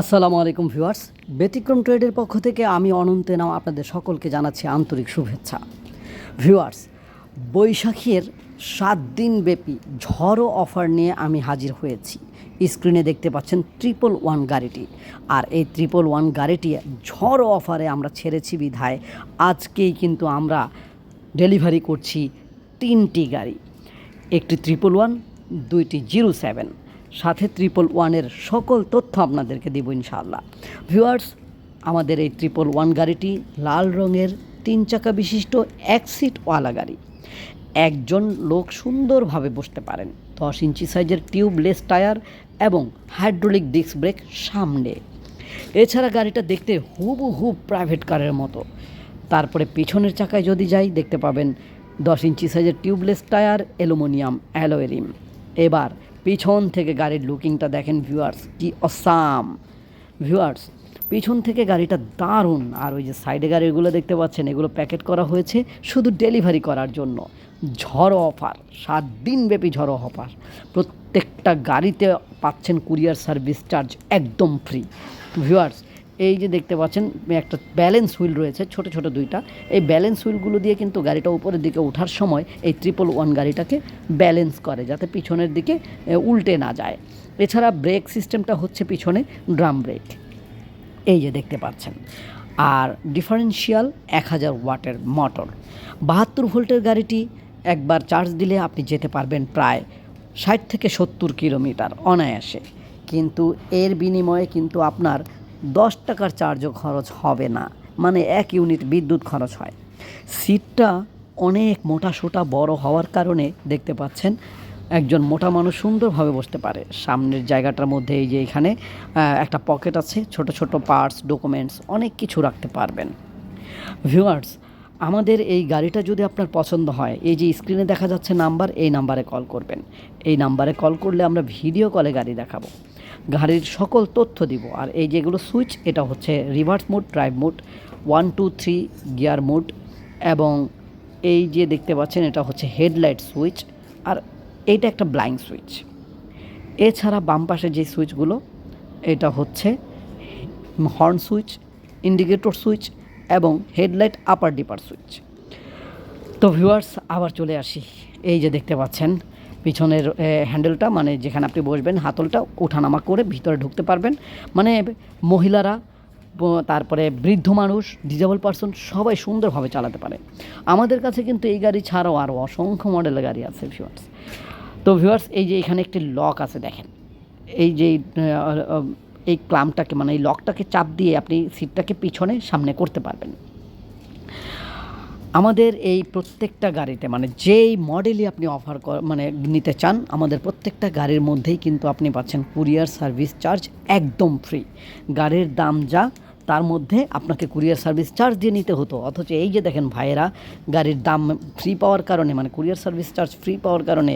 আসসালামু আলাইকুম ভিউয়ার্স। ব্যতিক্রম ট্রেডের পক্ষ থেকে আমি অনন্তে নাম আপনাদের সকলকে জানাচ্ছি আন্তরিক শুভেচ্ছা। ভিউয়ার্স, বৈশাখীর সাত দিন ব্যাপী ঝড়ো অফার নিয়ে আমি হাজির হয়েছি। স্ক্রিনে দেখতে পাচ্ছেন ট্রিপল ওয়ান গাড়িটি। আর এই ট্রিপল ওয়ান গাড়িটি ঝড়ো অফারে আমরা ছেড়েছি বিধায়। আজকেই কিন্তু আমরা ডেলিভারি করছি তিনটি গাড়ি। একটি ট্রিপল ওয়ান দুইটি জিরো সেভেন সাথে ট্রিপল ওয়ানের সকল তথ্য আপনাদেরকে দেবো ইনশাআল্লাহ। ভিউয়ার্স আমাদের এই ট্রিপল ওয়ান গাড়িটি লাল রঙের, তিন চাকা বিশিষ্ট, এক সিটওয়ালা গাড়ি। একজন লোক সুন্দরভাবে বসতে পারেন। দশ ইঞ্চি সাইজের টিউবলেস টায়ার এবং হাইড্রোলিক ডিস্ক ব্রেক সামনে। এছাড়া গাড়িটা দেখতে হুবহু প্রাইভেট কারের মতো। তারপরে পিছনের চাকায় যদি যাই, দেখতে পাবেন দশ ইঞ্চি সাইজের টিউবলেস টায়ার, অ্যালুমিনিয়াম অ্যালোয়েরিম এবার পিছন থেকে গাড়ির লুকিংটা দেখেন ভিউয়ার্স কি অসাম ভিউয়ার্স পিছন থেকে গাড়িটা দারুণ। আর ওই যে সাইডে গাড়িগুলো দেখতে পাচ্ছেন, এগুলো প্যাকেট করা হয়েছে শুধু ডেলিভারি করার জন্য। ঝড়ো অফার সাত দিনব্যাপী ঝড়ো অফার প্রত্যেকটা গাড়িতে পাচ্ছেন কুরিয়ার সার্ভিস চার্জ একদম ফ্রি ভিউয়ার্স এই যে দেখতে পাচ্ছেন, একটা ব্যালেন্স হুইল রয়েছে, ছোট ছোট দুইটা। এই ব্যালেন্স হুইলগুলো দিয়ে কিন্তু গাড়িটা উপরের দিকে ওঠার সময় এই ট্রিপল ওয়ান গাড়িটাকে ব্যালেন্স করে, যাতে পিছনের দিকে উল্টে না যায়। এছাড়া ব্রেক সিস্টেমটা হচ্ছে পিছনে ড্রাম ব্রেক এই যে দেখতে পাচ্ছেন। আর ডিফারেন্সিয়াল এক হাজার ওয়াটের মোটর বাহাত্তর ভোল্টের গাড়িটি একবার চার্জ দিলে আপনি যেতে পারবেন প্রায় ষাট থেকে সত্তর কিলোমিটার অনায়াসে। কিন্তু এর বিনিময়ে কিন্তু আপনার দশ টাকার চার্জও খরচ হবে না। মানে এক ইউনিট বিদ্যুৎ খরচ হয়। সিটটা অনেক মোটা সোটা বড় হওয়ার কারণে দেখতে পাচ্ছেন, একজন মোটা মানুষ সুন্দরভাবে বসতে পারে। সামনের জায়গাটার মধ্যে এই যে এখানে একটা পকেট আছে, ছোট ছোট পার্টস, ডকুমেন্টস, অনেক কিছু রাখতে পারবেন। ভিউয়ার্স, আমাদের এই গাড়িটা যদি আপনার পছন্দ হয়, এই যে স্ক্রিনে দেখা যাচ্ছে নাম্বার, এই নাম্বারে কল করবেন। এই নাম্বারে কল করলে আমরা ভিডিও কলে গাড়ি দেখাবো। গাড়ির সকল তথ্য দিব। আর এই যেগুলো সুইচ এটা হচ্ছে reverse mode drive mode one two three gear mode এবং এই যে দেখতে পাচ্ছেন, এটা হচ্ছে হেডলাইট সুইচ আর এইটা একটা ব্লাইন্ড সুইচ এছাড়া বাম পাশে যে সুইচগুলো এটা হচ্ছে হর্ন সুইচ ইন্ডিকেটর সুইচ এবং হেডলাইট আপার ডিপার সুইচ তো ভিউয়ার্স আবার চলে আসি। এই যে দেখতে পাচ্ছেন পিছনের হ্যান্ডেলটা মানে যেখানে আপনি বসবেন, হাতলটা ওঠানামা করে ভিতরে ঢুকতে পারবেন। মানে মহিলারা তারপরে বৃদ্ধ মানুষ ডিজেবল পার্সন সবাই সুন্দরভাবে চালাতে পারে। আমাদের কাছে কিন্তু এই গাড়ি ছাড়াও আরও অসংখ্য মডেলের গাড়ি আছে ভিউয়ার্স তো ভিউয়ার্স এই যে এখানে একটি লক আছে, দেখেন। এই যে এই ক্লামটাকে মানে এই লকটাকে চাপ দিয়ে আপনি সিটটাকে পিছনে, সামনে করতে পারবেন। আমাদের এই প্রত্যেকটা গাড়িতে মানে যেই মডেলই আপনি অফার মানে নিতে চান, আমাদের প্রত্যেকটা গাড়ির মধ্যেই কিন্তু আপনি পাচ্ছেন কুরিয়ার সার্ভিস চার্জ একদম ফ্রি গাড়ির দাম যা, তার মধ্যে আপনাকে কুরিয়ার সার্ভিস চার্জ দিয়ে নিতে হতো। অথচ এই যে দেখেন ভাইয়েরা, গাড়ির দাম ফ্রি পাওয়ার কারণে মানে courier service charge free power কারণে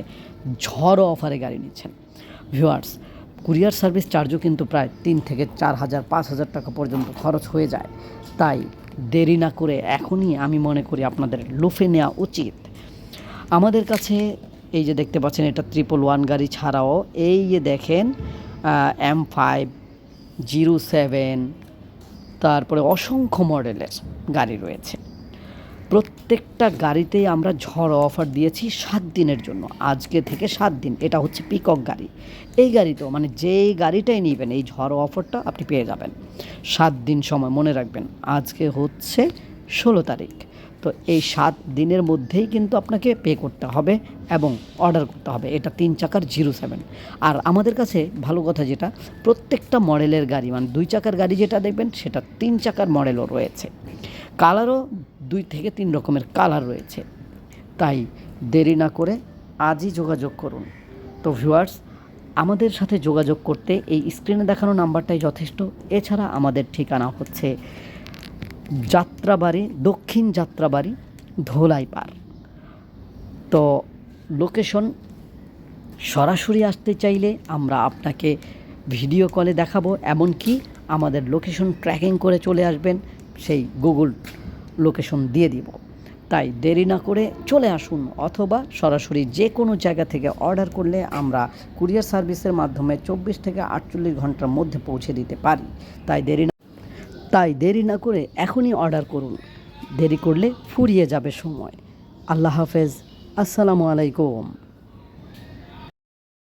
ঝড়ো অফারে গাড়ি নিচ্ছেন। ভিউয়ার্স কুরিয়ার সার্ভিস চার্জও কিন্তু প্রায় তিন থেকে চার হাজার, পাঁচ হাজার টাকা পর্যন্ত খরচ হয়ে যায়। তাই দেরি না করে এখনই আমি মনে করি আপনাদের লুফে নেওয়া উচিত। আমাদের কাছে এই যে দেখতে পাচ্ছেন, এটা ট্রিপল ওয়ান গাড়ি ছাড়াও এই যে দেখেন এম ফাইভ জিরো সেভেন তারপরে অসংখ্য মডেলের গাড়ি রয়েছে। প্রত্যেকটা গাড়িতেই আমরা ঝড় অফার দিয়েছি সাত দিনের জন্য, আজকে থেকে সাত দিন, এটা হচ্ছে পিকক গাড়ি। এই গাড়িতেও মানে যেই গাড়িটাই নেবেন, এই ঝড় অফারটা আপনি পেয়ে যাবেন। সাত দিন সময়, মনে রাখবেন, আজকে হচ্ছে ষোলো তারিখ। তো এই সাত দিনের মধ্যেই কিন্তু আপনাকে পে করতে হবে এবং অর্ডার করতে হবে, এটা তিন চাকার জিরো সেভেন। আর আমাদের কাছে ভালো কথা যেটা, প্রত্যেকটা মডেলের গাড়ি মানে দুই চাকার গাড়ি যেটা দেখবেন, সেটা তিন চাকার মডেলও রয়েছে। কালারও দুই থেকে তিন রকমের কালার রয়েছে। তাই দেরি না করে আজই যোগাযোগ করুন। তো ভিউয়ার্স আমাদের সাথে যোগাযোগ করতে এই স্ক্রিনে দেখানো নাম্বারটাই যথেষ্ট। এছাড়া আমাদের ঠিকানা হচ্ছে যাত্রাবাড়ি, দক্ষিণ যাত্রাবাড়ি, ধোলাইপাড়। তো লোকেশন সরাসরি আসতে চাইলে আমরা আপনাকে ভিডিও কলে দেখাবো, এমনকি আমাদের লোকেশন ট্র্যাকিং করে চলে আসবেন সেই গুগল লোকেশন দিয়ে দিব। তাই দেরি না করে চলে আসুন অথবা সরাসরি যে কোনো জায়গা থেকে অর্ডার করলে আমরা কুরিয়ার সার্ভিসের মাধ্যমে চব্বিশ থেকে আটচল্লিশ ঘণ্টার মধ্যে পৌঁছে দিতে পারি। তাই দেরি না, তাই দেরি না করে এখনই অর্ডার করুন। দেরি করলে ফুরিয়ে যাবে সময়। আল্লাহ হাফেজ। আসসালামু আলাইকুম।